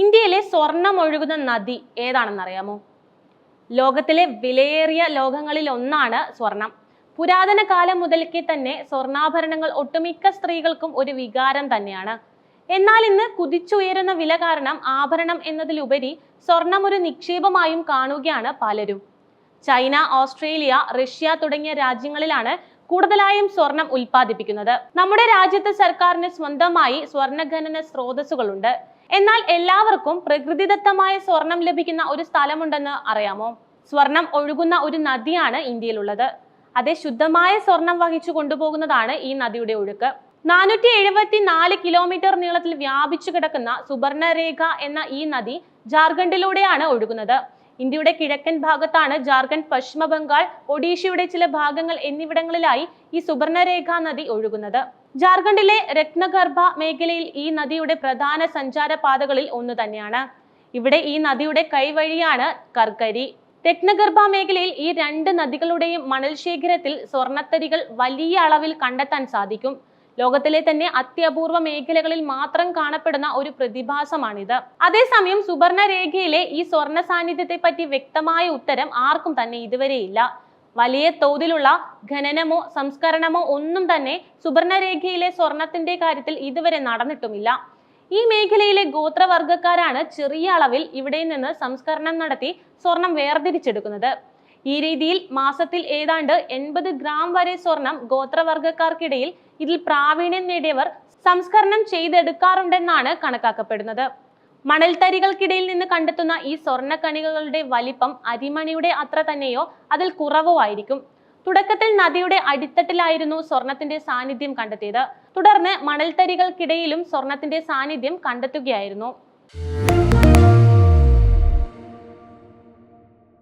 ഇന്ത്യയിലെ സ്വർണം ഒഴുകുന്ന നദി ഏതാണെന്നറിയാമോ? ലോകത്തിലെ വിലയേറിയ ലോകങ്ങളിൽ ഒന്നാണ് സ്വർണം. പുരാതന കാലം മുതൽക്കേ തന്നെ സ്വർണാഭരണങ്ങൾ ഒട്ടുമിക്ക സ്ത്രീകൾക്കും ഒരു വികാരം തന്നെയാണ്. എന്നാൽ ഇന്ന് കുതിച്ചുയരുന്ന വില കാരണം ആഭരണം എന്നതിലുപരി സ്വർണം ഒരു നിക്ഷേപമായും കാണുകയാണ് പലരും. ചൈന ഓസ്ട്രേലിയ റഷ്യ തുടങ്ങിയ രാജ്യങ്ങളിലാണ് കൂടുതലായും സ്വർണം ഉൽപ്പാദിപ്പിക്കുന്നത്. നമ്മുടെ രാജ്യത്തെ സർക്കാരിന് സ്വന്തമായി സ്വർണഖനന സ്രോതസ്സുകളുണ്ട്. എന്നാൽ എല്ലാവർക്കും പ്രകൃതിദത്തമായ സ്വർണം ലഭിക്കുന്ന ഒരു സ്ഥലമുണ്ടെന്ന് അറിയാമോ? സ്വർണം ഒഴുകുന്ന ഒരു നദിയാണ് ഇന്ത്യയിലുള്ളത്. അതേ ശുദ്ധമായ സ്വർണം വഹിച്ചു കൊണ്ടുപോകുന്നതാണ് ഈ നദിയുടെ ഒഴുക്ക്. നാനൂറ്റി എഴുപത്തി നാല് കിലോമീറ്റർ നീളത്തിൽ വ്യാപിച്ചു കിടക്കുന്ന സുബർണരേഖ എന്ന ഈ നദി ജാർഖണ്ഡിലൂടെയാണ് ഒഴുകുന്നത്. ഇന്ത്യയുടെ കിഴക്കൻ ഭാഗത്താണ് ജാർഖണ്ഡ് പശ്ചിമ ബംഗാൾ ഒഡീഷയുടെ ചില ഭാഗങ്ങൾ എന്നിവിടങ്ങളിലായി ഈ സുവർണരേഖ നദി ഒഴുകുന്നത്. ജാർഖണ്ഡിലെ രത്നഗർഭ മേഖലയിൽ ഈ നദിയുടെ പ്രധാന സഞ്ചാര പാതകളിൽ ഒന്ന് തന്നെയാണ്. ഇവിടെ ഈ നദിയുടെ കൈവഴിയാണ് കർക്കരി. രത്നഗർഭ മേഖലയിൽ ഈ രണ്ട് നദികളുടെയും മണൽ ശേഖരത്തിൽ സ്വർണത്തരികൾ വലിയ അളവിൽ കണ്ടെത്താൻ സാധിക്കും. ലോകത്തിലെ തന്നെ അത്യപൂർവ മേഖലകളിൽ മാത്രം കാണപ്പെടുന്ന ഒരു പ്രതിഭാസമാണിത്. അതേസമയം സുവർണരേഖയിലെ ഈ സ്വർണ സാന്നിധ്യത്തെ പറ്റി വ്യക്തമായ ഉത്തരം ആർക്കും തന്നെ ഇതുവരെയില്ല വലിയ തോതിലുള്ള ഖനനമോ സംസ്കരണമോ ഒന്നും തന്നെ സുവർണരേഖയിലെ സ്വർണത്തിന്റെ കാര്യത്തിൽ ഇതുവരെ നടന്നിട്ടുമില്ല. ഈ മേഖലയിലെ ഗോത്രവർഗക്കാരാണ് ചെറിയ അളവിൽ ഇവിടെ നിന്ന് സംസ്കരണം നടത്തി സ്വർണം വേർതിരിച്ചെടുക്കുന്നത്. ഈ രീതിയിൽ മാസത്തിൽ ഏതാണ്ട് എൺപത് ഗ്രാം വരെ സ്വർണം ഗോത്രവർഗക്കാർക്കിടയിൽ ഇതിൽ പ്രാവീണ്യം നേടിയവർ സംസ്കരണം ചെയ്തെടുക്കാറുണ്ടെന്നാണ് കണക്കാക്കപ്പെടുന്നത്. മണൽത്തരികൾക്കിടയിൽ നിന്ന് കണ്ടെത്തുന്ന ഈ സ്വർണക്കണികകളുടെ വലിപ്പം അരിമണിയുടെ അത്ര തന്നെയോ അതിൽ കുറവോ ആയിരിക്കും. തുടക്കത്തിൽ നദിയുടെ അടിത്തട്ടിലായിരുന്നു സ്വർണത്തിന്റെ സാന്നിധ്യം കണ്ടെത്തിയത്. തുടർന്ന് മണൽത്തരികൾക്കിടയിലും സ്വർണത്തിന്റെ സാന്നിധ്യം കണ്ടെത്തുകയായിരുന്നു.